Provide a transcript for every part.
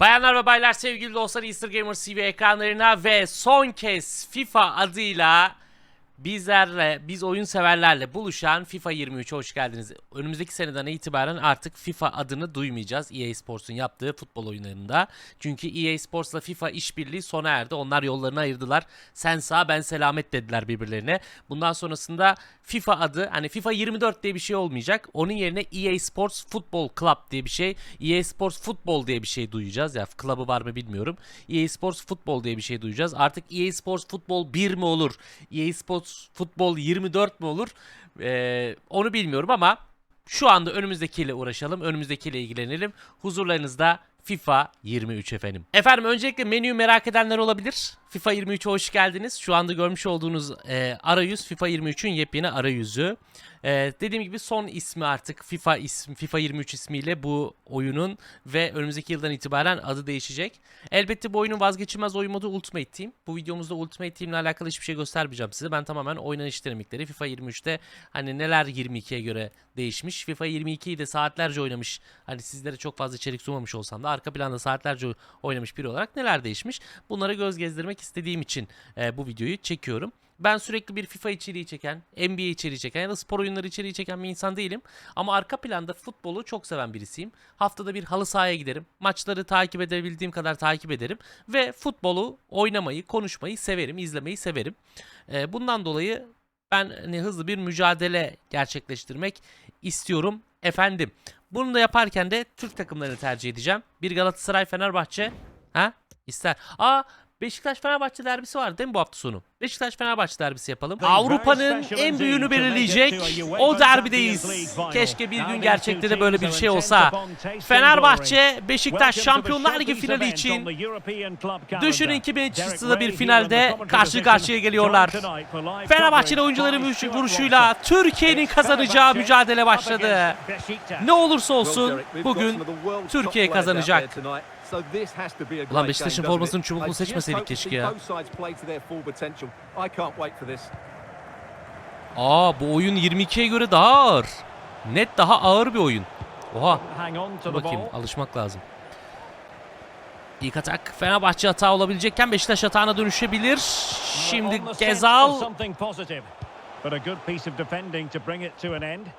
Bayanlar ve baylar sevgili dostlar Easter Gamer TV ekranlarına ve son kez FIFA adıyla bizlerle, biz oyun severlerle buluşan FIFA 23'e hoş geldiniz. Önümüzdeki seneden itibaren artık FIFA adını duymayacağız EA Sports'un yaptığı futbol oyunlarında. Çünkü EA Sports'la FIFA işbirliği sona erdi. Onlar yollarını ayırdılar. Sen sağ ben selamet dediler birbirlerine. Bundan sonrasında FIFA adı hani FIFA 24 diye bir şey olmayacak. Onun yerine EA Sports Football Club diye bir şey, EA Sports Football diye bir şey duyacağız. Ya club'ı var mı bilmiyorum. EA Sports Football diye bir şey duyacağız. Artık EA Sports Football 1 mi olur? EA Sports Football 24 mi olur? Ee, onu bilmiyorum ama şu anda önümüzdekiyle uğraşalım. Önümüzdekiyle ilgilenelim. Huzurlarınızda FIFA 23 efendim. Efendim öncelikle menüyü merak edenler olabilir. FIFA 23'e hoş geldiniz. Şu anda görmüş olduğunuz e, arayüz FIFA 23'ün yepyeni arayüzü. E, dediğim gibi son ismi artık FIFA ismi FIFA 23 ismiyle bu oyunun ve önümüzdeki yıldan itibaren adı değişecek. Elbette bu oyunun vazgeçilmez oyun modu Ultimate Team. Bu videomuzda Ultimate Team ile alakalı hiçbir şey göstermeyeceğim size. Ben tamamen oynanış dinamikleri FIFA 23'te hani neler 22'ye göre değişmiş. FIFA 22'yi de saatlerce oynamış. Hani sizlere çok fazla içerik sunmamış olsam da arka planda saatlerce oynamış biri olarak neler değişmiş. Bunlara göz gezdirmek istediğim için e, bu videoyu çekiyorum. Ben sürekli bir FIFA içeriği çeken, NBA içeriği çeken ya da spor oyunları içeriği çeken bir insan değilim. Ama arka planda futbolu çok seven birisiyim. Haftada bir halı sahaya giderim. Maçları takip edebildiğim kadar takip ederim. Ve futbolu oynamayı, konuşmayı severim, izlemeyi severim. Ee, bundan dolayı ben hani hızlı bir mücadele gerçekleştirmek istiyorum efendim. Bunu da yaparken de Türk takımlarını tercih edeceğim. Bir Galatasaray Fenerbahçe. Ha? İster. Aa Beşiktaş Fenerbahçe derbisi var değil mi bu hafta sonu? Beşiktaş Fenerbahçe derbisi yapalım. Avrupa'nın en büyüğünü belirleyecek o derbideyiz. Keşke bir gün gerçekte de böyle bir şey olsa. Fenerbahçe Beşiktaş Şampiyonlar Ligi finali için düşünün 2002 bir finalde karşı karşıya geliyorlar. Fenerbahçeli oyuncuların vuruş- vuruşuyla Türkiye'nin kazanacağı mücadele başladı. Ne olursa olsun bugün Türkiye kazanacak. Ulan Beşiktaş'ın formasını çubuklu seçmeseydik keşke ya. Aa bu oyun 22'ye göre daha ağır. Net daha ağır bir oyun. Oha dur bakayım alışmak lazım. İlk atak Fenerbahçe hata olabilecekken Beşiktaş hatağına dönüşebilir. Şimdi Gezal.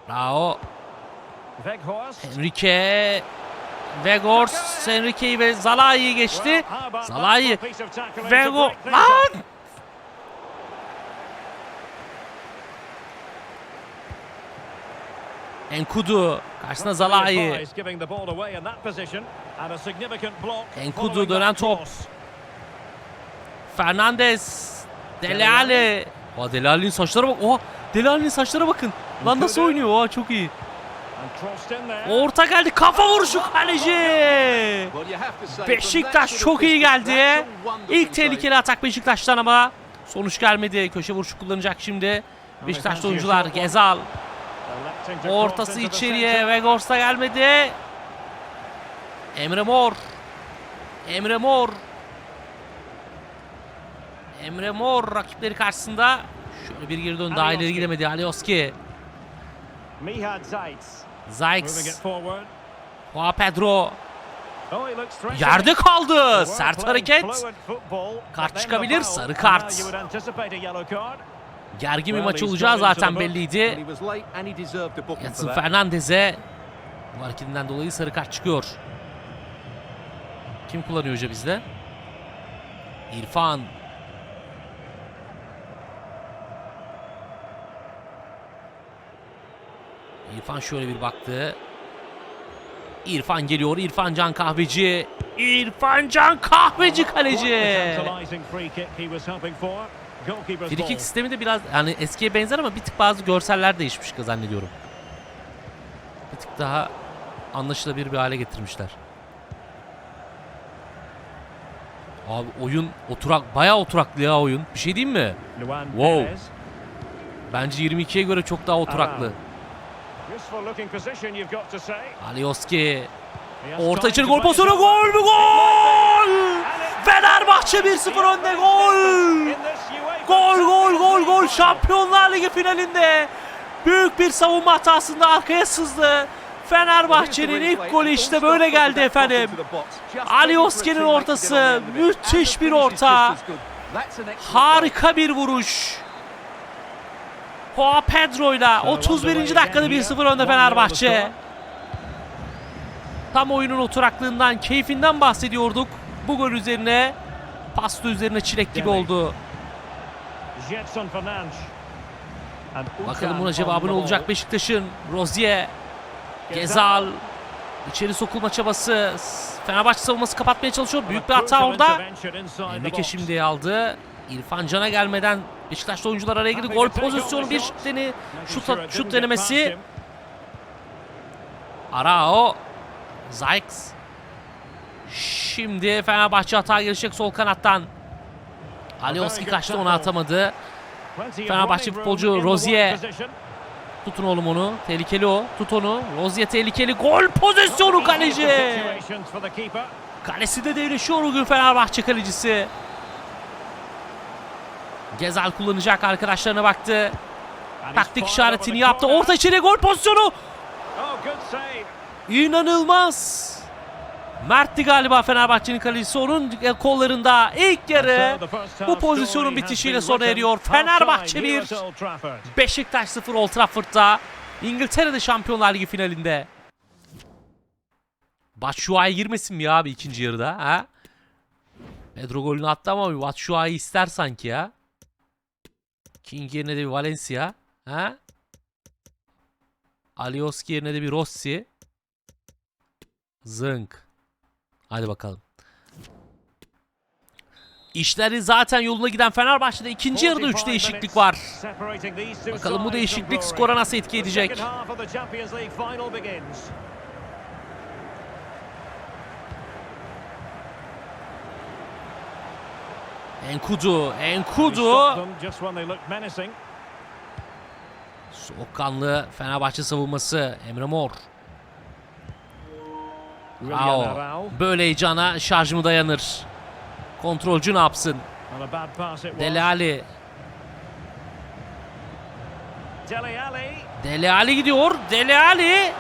Bravo. Enrique. Vegors Enrique'yi ve Zalai'yi geçti. Zalai. Vego. Lan! Enkudu. Karşısına Zalai. Enkudu dönen top. Fernandez. Dele Alli'nin saçlara bak. Oha Dele Alli'nin saçlara bakın. Lan nasıl oynuyor? Oha çok iyi. Orta geldi. Kafa vuruşu kaleci. Beşiktaş çok iyi geldi. İlk tehlikeli atak Beşiktaş'tan ama sonuç gelmedi. Köşe vuruşu kullanacak şimdi. Beşiktaşlı oyuncular Gezal. Ortası içeriye. Vegors da gelmedi. Emre Mor. Emre Mor. Emre Mor rakipleri karşısında. Şöyle bir geri dön. Daha ileri gidemedi. Alioski. Mihad Zaitz. Zayx. Juan Pedro. Yerde kaldı. Sert hareket. Kart çıkabilir, sarı kart. Gergin bir maç olacağı zaten belliydi. Yatsun Fernandez'e bu hareketinden dolayı sarı kart çıkıyor. Kim kullanıyor hoca bizde? İrfan. İrfan şöyle bir baktı. İrfan geliyor. İrfan Can Kahveci. İrfan Can Kahveci kaleci. Frikik sistemi de biraz yani eskiye benzer ama bir tık bazı görseller değişmiş zannediyorum. Bir tık daha anlaşılabilir bir hale getirmişler. Abi oyun oturak bayağı oturaklı ya oyun. Bir şey diyeyim mi? Wow. Bence 22'ye göre çok daha oturaklı. Alioski orta içeri gol pozisyonu gol mü gol! Fenerbahçe 1-0 önde gol! Gol gol gol gol Şampiyonlar Ligi finalinde büyük bir savunma hatasında arkaya sızdı. Fenerbahçe'nin ilk golü işte böyle geldi efendim. Alioski'nin ortası, müthiş bir orta. Harika bir vuruş. Joao Pedro'yla 31. dakikada 1-0 önde Fenerbahçe. Tam oyunun oturaklığından, keyfinden bahsediyorduk. Bu gol üzerine pasta üzerine çilek gibi oldu. Bakalım buna cevabı ne olacak. Beşiktaş'ın. Rozier, Gezal, içeri sokulma çabası. Fenerbahçe savunması kapatmaya çalışıyor. Büyük bir hata orada. Enrique şimdi aldı. İrfan Can'a gelmeden Beşiktaşlı oyuncular araya girdi. Gol pozisyonu bir şut, it şut get denemesi. Arao. Zayx. Şimdi Fenerbahçe hata gelişecek sol kanattan. Alioski kaçtı onu atamadı. Fenerbahçe futbolcu Rozier. Tutun oğlum onu. Tehlikeli o. Tut onu. Rozier tehlikeli. Gol pozisyonu kaleci. Kalesi de değişiyor bugün Fenerbahçe kalecisi. Gezal kullanacak arkadaşlarına baktı. Taktik işaretini yaptı. Orta içeri gol pozisyonu. Oh. İnanılmaz. Mert'ti galiba Fenerbahçe'nin kalecisi. Onun kollarında ilk yarı bu pozisyonun bitişiyle sona eriyor. Fenerbahçe here 1, at Old Trafford. Beşiktaş 0 Old Trafford'da. İngiltere'de Şampiyonlar Ligi finalinde. Batshuayi girmesin mi ya abi ikinci yarıda ha? Pedro golünü attı ama Batshuayi ister sanki ya. King yerine de bir Valencia. Ha? Alioski yerine de bir Rossi. Zınk. Hadi bakalım. İşleri zaten yoluna giden Fenerbahçe'de ikinci yarıda 3 değişiklik var. Bakalım bu değişiklik skora nasıl etki edecek? second half of the Champions League final begins. Enkudu, Enkudu. Soğukkanlı Fenerbahçe savunması Emre Mor. Willian Ao. Arao. Böyle heyecana şarj mı dayanır? Kontrolcü ne yapsın? And a bad pass it was. Dele Alli. Dele Alli. Dele Alli gidiyor. Dele Alli.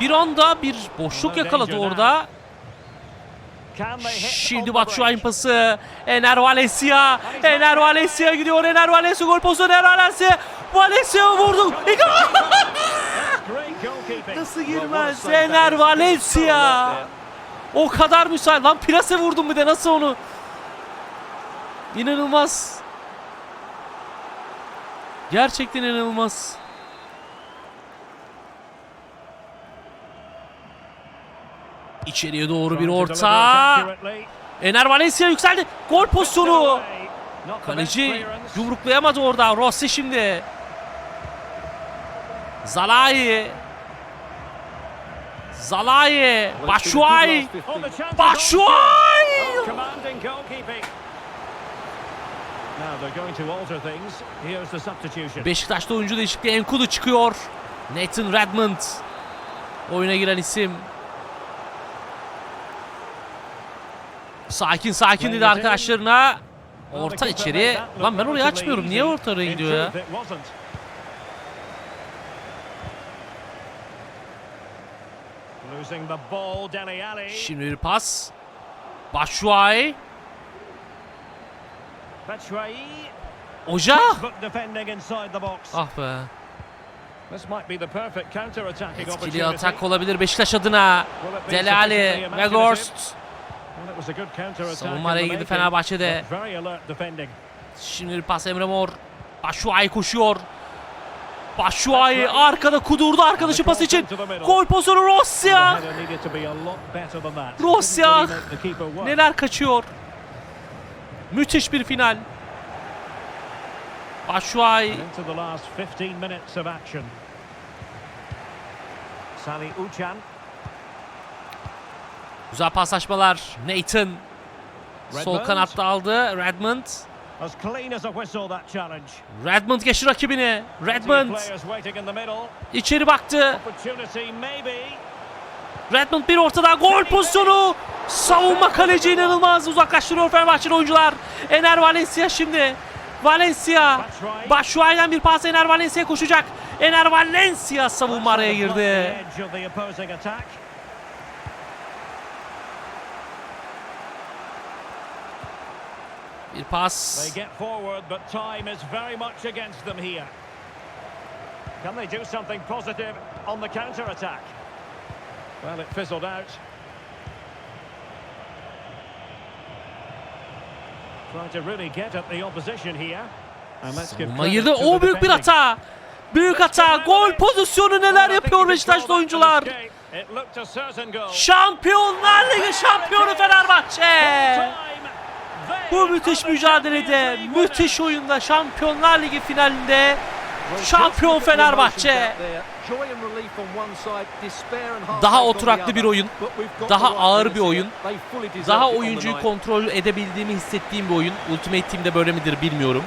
Bir anda bir boşluk yakaladı orada. Can they hit on Şimdi the Batshuayi break? pası. Ener Valencia. Ener Valencia gidiyor. Ener Valencia gol pozisyonu. Ener Valencia. Valencia vurdu. Nasıl girmez? Ener Valencia. O kadar müsait. Lan plase vurdum bir de nasıl onu? İnanılmaz. Gerçekten inanılmaz. İçeriye doğru bir orta. Ener Valencia yükseldi. Gol pozisyonu. Kaleci yumruklayamadı orada. Rossi şimdi. Zalai. Zalai. Oh. Here's the substitution. Beşiktaş'ta oyuncu değişikliği Enkudu çıkıyor. Nathan Redmond. Oyuna giren isim. Sakin sakin dedi arkadaşlarına. Orta içeri. Lan ben orayı açmıyorum. Niye orta oraya gidiyor ya? Şimdi bir pas. Batshuayi. Oja. Ah be. Etkili atak olabilir Beşiktaş adına. Will it be Dele Ali, sufficiently imaginative? Weghorst. Savunma araya girdi Fenerbahçe'de. Şimdi bir pas Emre Mor. Batshuayi koşuyor. Batshuayi arkada kudurdu arkadaşı pas için. Gol pozisyonu The Rossia. header needed to be a lot better than that. Rossia. Didn't really make the keeper work. Neler kaçıyor. Müthiş bir final. Batshuayi. Into the Güzel paslaşmalar. Nathan. Sol kanatta aldı. Redmond. Redmond geçti rakibini. Redmond içeri baktı. Redmond bir ortada gol pozisyonu. Savunma kaleci inanılmaz uzaklaştırıyor Fenerbahçeli oyuncular. Ener Valencia şimdi. Valencia. Batshuayi'den bir pas Ener Valencia koşacak. Ener Valencia savunma araya girdi. Them here. Can they do something positive on the counter attack? Well, it fizzled out. Trying to really get at the opposition here. Savunma girdi. O büyük bir hata. Büyük hata. Gol pozisyonu neler yapıyor Beşiktaşlı oyuncular. Şampiyonlar Ligi şampiyonu Fenerbahçe. Bu müthiş mücadelede, müthiş oyunda Şampiyonlar Ligi finalinde şampiyon Fenerbahçe. Daha oturaklı bir oyun, daha ağır bir oyun, daha oyuncuyu kontrol edebildiğimi hissettiğim bir oyun. Ultimate Team'de böyle midir bilmiyorum.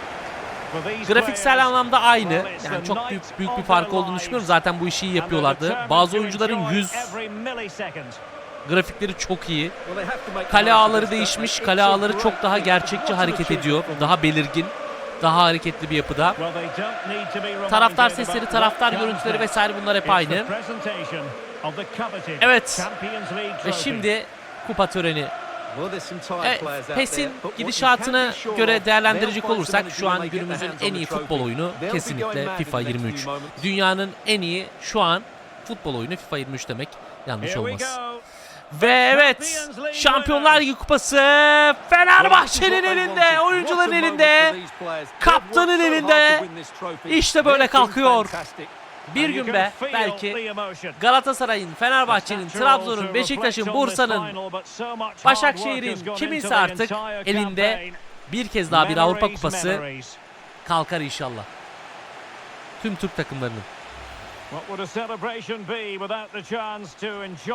Grafiksel anlamda aynı. Yani çok büyük büyük bir fark olduğunu düşünmüyorum. Zaten bu işi iyi yapıyorlardı. Bazı oyuncuların yüz grafikleri çok iyi. Kale ağları değişmiş. Kale ağları çok daha gerçekçi hareket ediyor. Daha belirgin. Daha hareketli bir yapıda. Taraftar sesleri, taraftar görüntüleri vesaire bunlar hep aynı. Evet. Ve şimdi kupa töreni. Evet, PES'in gidişatına göre değerlendirecek olursak şu an günümüzün en iyi futbol oyunu kesinlikle FIFA 23. Dünyanın en iyi şu an futbol oyunu FIFA 23 demek yanlış olmaz. Ve evet Şampiyonlar Ligi kupası Fenerbahçe'nin elinde, oyuncuların elinde, kaptanın elinde. İşte böyle kalkıyor. Bir gün be belki Galatasaray'ın, Fenerbahçe'nin, Trabzon'un, Beşiktaş'ın, Bursa'nın, Başakşehir'in kiminse artık elinde bir kez daha bir Avrupa Kupası kalkar inşallah. Tüm Türk takımlarının.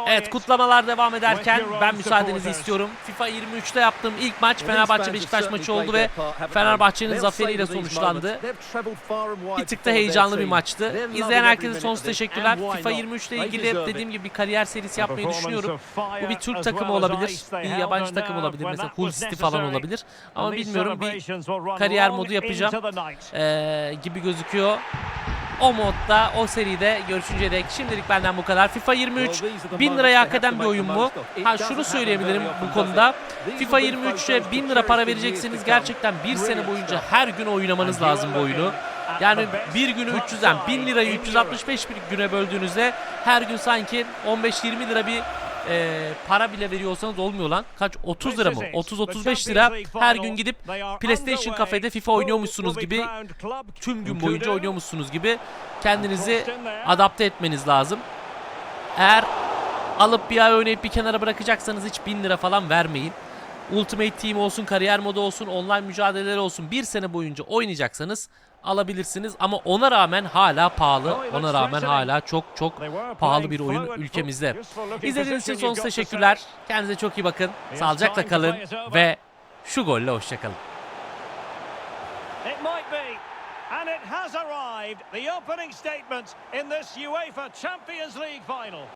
Evet kutlamalar devam ederken ben müsaadenizi istiyorum. FIFA 23'te yaptığım ilk maç Fenerbahçe Beşiktaş maçı oldu ve Fenerbahçe'nin zaferiyle sonuçlandı. Bir tık da heyecanlı bir maçtı. İzleyen herkese sonsuz teşekkürler. FIFA 23 ile ilgili dediğim gibi bir kariyer serisi yapmayı düşünüyorum. Bu bir Türk takımı olabilir, bir yabancı takım olabilir. Mesela Hull City falan olabilir. Ama bilmiyorum bir kariyer modu yapacağım ee, gibi gözüküyor. O modda, o seride görüşünceye dek şimdilik benden bu kadar. FIFA 23 1000 liraya hak eden bir oyun mu? Ha şunu söyleyebilirim bu konuda. FIFA 23'e 1000 lira para verecekseniz gerçekten bir sene boyunca her gün oynamanız lazım bu oyunu. Yani bir günü 300'den 1000 lirayı 365 bir güne böldüğünüzde her gün sanki 15-20 lira bir e, para bile veriyorsanız olmuyor lan. Kaç 30 lira mı? 30-35 lira her gün gidip PlayStation kafede FIFA oynuyormuşsunuz gibi tüm gün boyunca oynuyormuşsunuz gibi kendinizi adapte etmeniz lazım. Eğer alıp bir ay oynayıp bir kenara bırakacaksanız hiç 1000 lira falan vermeyin. Ultimate Team olsun, kariyer modu olsun, online mücadeleler olsun bir sene boyunca oynayacaksanız alabilirsiniz. Ama ona rağmen hala pahalı. Ona rağmen hala çok çok pahalı bir oyun ülkemizde. İzlediğiniz için sonsuz teşekkürler. Kendinize çok iyi bakın. Sağlıcakla kalın ve şu golle hoşçakalın. It might be. And it has arrived. The opening statement in this UEFA Champions League final.